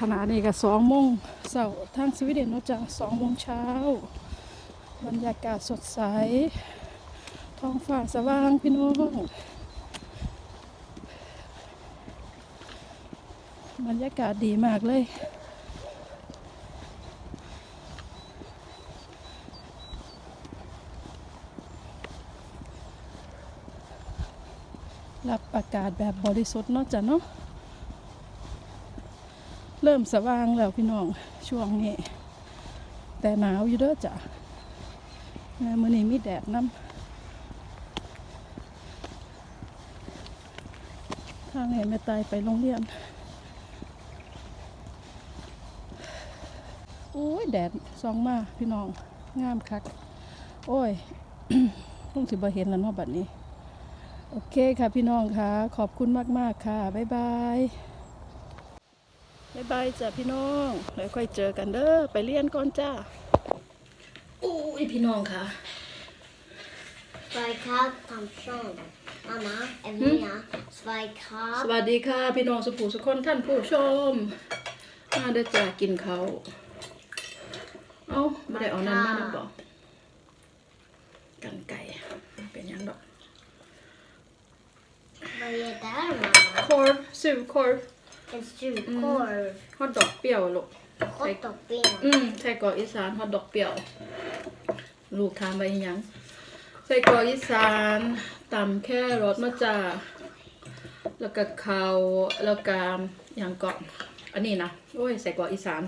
ขณะนี้ก็สองโมงเสาร์ทางสวีเดนนาะจ้ะสองโมงเช้า บรรยากาศสดใส ท้องฟ้าสว่างพี่น้องบรรยากาศดีมากเลยรับอากาศแบบบริสุทธิ์เนาะจ้ะเนาะ เริ่มสว่างแล้วพี่น้องช่วงนี้ แต่หนาวอยู่เด้อจ้ะแม่มื้อนี้มีแดดน้ำทางเห็นแม่ตายไปโรงเรียนโอ้ยแดดส่องมาพี่น้องงามคัก โอ้ยต้องสิบเห็นแล้วเนาะบัดนี้ โอเคค่ะพี่น้องค่ะ ขอบคุณมาก ๆ ค่ะ บ๊ายบาย บ๊ายบายจ้ะพี่น้องแล้วค่อยเจอกันเด้อไปเรียนก่อนจ้าโอ้ยพี่น้องค่ะ Svajkab Thompson. Mamma, Emilia. Svajkab. สวัสดีค่ะ พี่น้องสุภูสุคนท่านผู้ชมมาได้อจ้ากินเขาวเอ้าไม่ได้เอานั่นมานะบอกกันไก่เป็นหยังดอก Vad är det där mamma? คอ ร์ซิวคอร์ En surkorv. ฮอทดอกเปรี้ยวลูก Hot och ben. อืมใส่กรอกอีสานฮอทดอกเปรี้ยว ลูกทานไปหยังใส่กรอกอีสานตำแค่รสมาจาแล้วก็ข้าวแล้วก็หยังก่อนอันนี้นะโอ้ยใส่กรอกอีสาน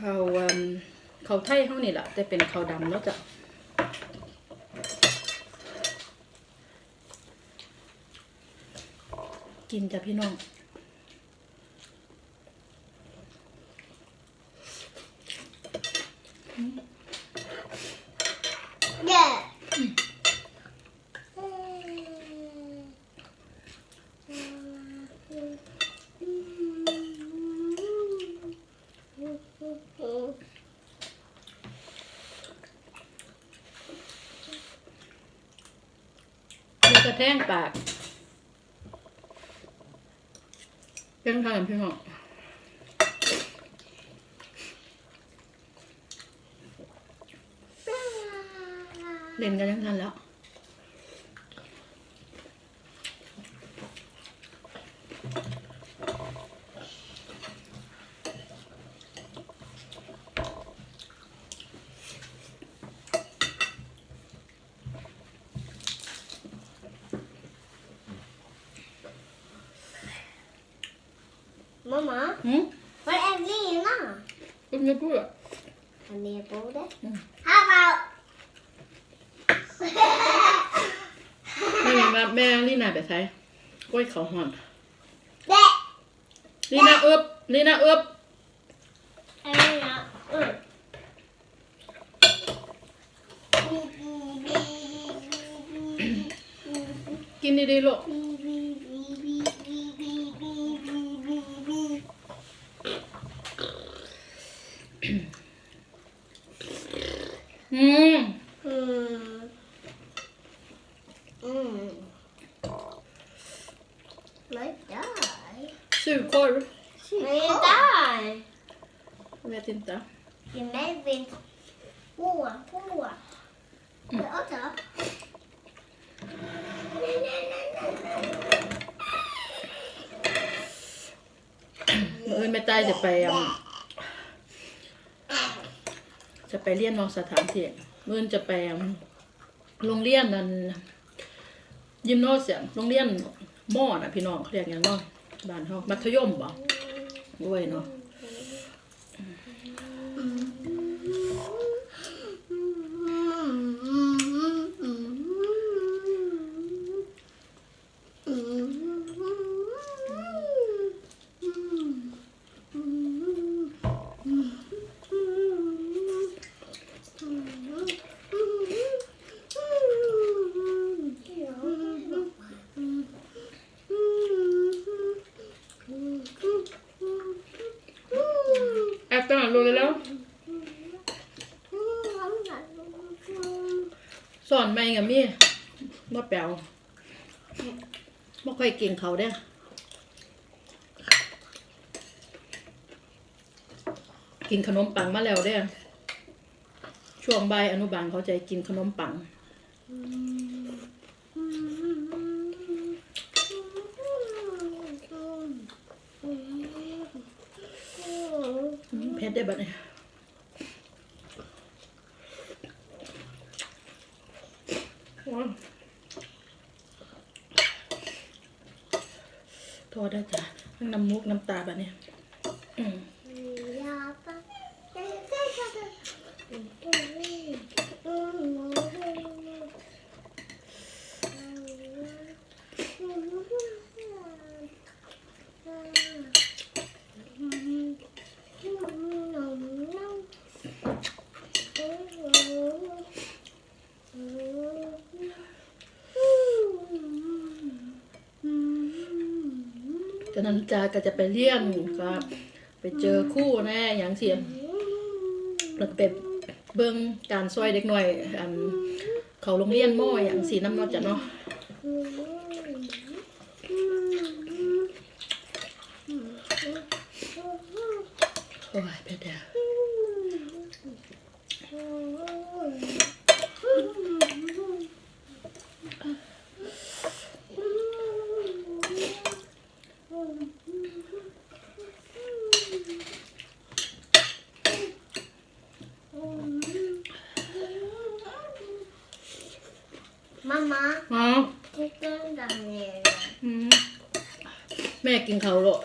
ข้าวอืมข้าวไทยเฮานี่แหละแต่เป็นข้าวดำเนาะจ้ะกินจ้ะพี่น้อง Yeah. Mm. มีกระแทงปากเพียงทางพี่น้อง เล่นกันยังทันแล้ว Mamma, หืม var är Lena? คุณไม่พูดอะ Han är på det. Mm. Hallå! ไม่เห็นว่าแม่ลีน่าไปใช้กล้วยเขาห่อน Det ลีน่าเอึบลีน่าเอึบ är Lena. Mm. กินดีๆลูกอืม Mm. Mm. Vad är det? Surkorv Vad är det? jag vet inte Det är Melvin. På, på. Ja, då. Nej, nej, nej, nej, nej. มื่ออื่นแม่ใต้จะไปอืมจะไปเรียนนอกสถานที่มื่ออื่นจะไปอืมโรงเรียนนั่นยิมโนเสียงโรงเรียนมอน่ะพี่น้องเขาเรียกหยังเนาะ บ้านเฮามัธยมบ่ด้วยเนาะ แอปตั้งรู้แล้ว สอนไม่กับมี่บ่แปลวบ่ค่อยเก่งเขาเด้กินขนมปังมาแล้วเด้ช่วงใบอนุบาลเขาจะกินขนมปัง เพชรได้บัดเนี่ยว้าวโทษได้จ้ะทั้งน้ำมุกน้ำตาบัดเนี่ยอืม ก็นั้นจาก็จะไปเลี้ยงครับไปเจอคู่แน่อย่างเสียแล้วก็ไปเบิ้งการซอยเด็กหน่อยอันเขาโรงเรียนม้ออย่างสีน้ำเนอจ้ะเนาะโอ้ยเพชรเด้อ ออืมแม่กินเขาวโลด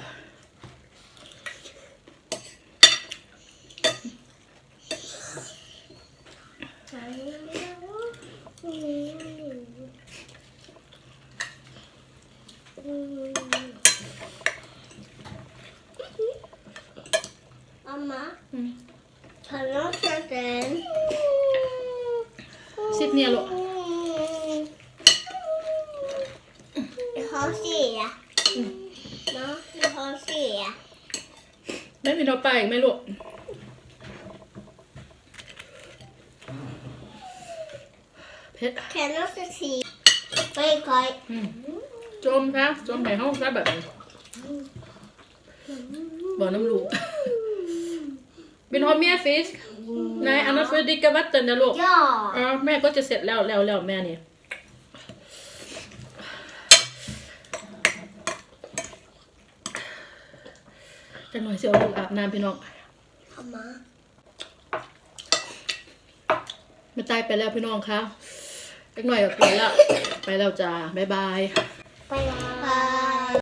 Mamma, อืม tar du den? ซิดเนี่ยโลด Jag har se. Ja, jag har se. ไม่มีเราไปอีกไหม่ลูกเพชร Kan du också se? Kaj, kaj. อืมจมนะจมในห้องซะแบบนี้บ่อน้ำลูก Vill du ha mer fisk? Nej, annars får du dricka vatten där låg. Ja. เออแม่ก็จะเสร็จแล้วแล้วแล้วแม่นี่ จังหน่อยเสียวลูกอาบน้ำพี่น้อง Mamma. ไม่ตายไปแล้วพี่น้องคะจังหน่อยก็ไปแล้ว ไปแล้วจ้าบ๊ายบาย Bye bye.